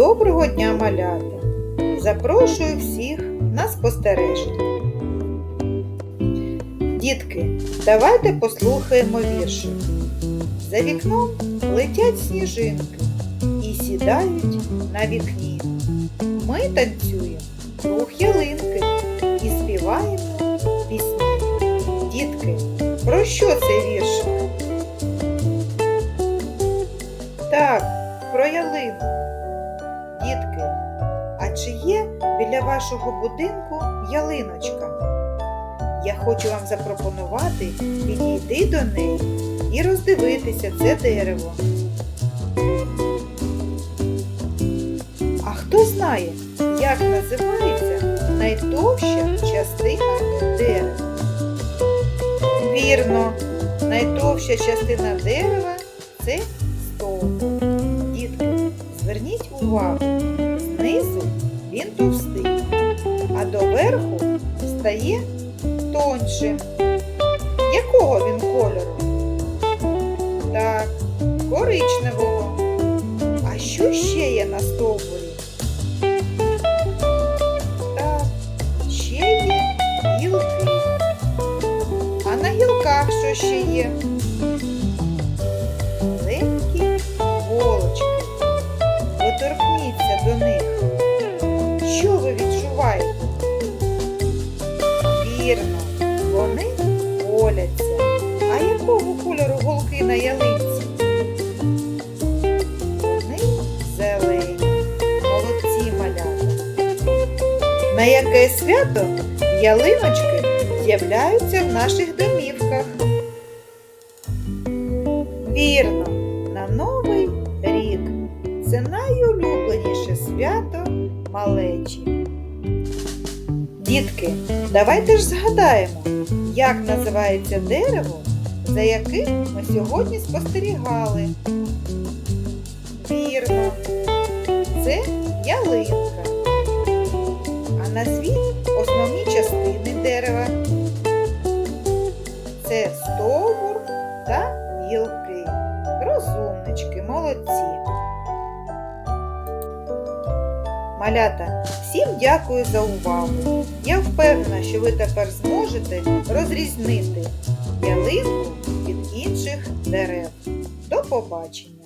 Доброго дня, малята! Запрошую всіх на спостереження. Дітки, давайте послухаємо віршик. За вікном летять сніжинки і сідають на вікні. Ми танцюємо у ялинки а чи є біля вашого будинку ялиночка? Я хочу вам запропонувати підійти до неї і роздивитися це дерево. А хто знає, як називається найтовща частина дерева? Вірно, найтовща частина дерева це стовбур. Дітки, зверніть увагу, знизу він товстий, а доверху стає тоншим. Якого він кольору? Так, коричневого. А що ще є на стовбурі? Так, ще є гілки. А на гілках що ще є? На яке свято ялиночки з'являються в наших домівках? Вірно, на Новий рік. Це найулюбленіше свято малечі. Дітки, давайте ж згадаємо, як називається дерево, за яким ми сьогодні спостерігали. Вірно, це ялинка. А назвіть основні частини дерева. Це стовбур та гілки. Розумнички, молодці. Малята, всім дякую за увагу. Я впевнена, що ви тепер зможете розрізнити ялинку від інших дерев. До побачення!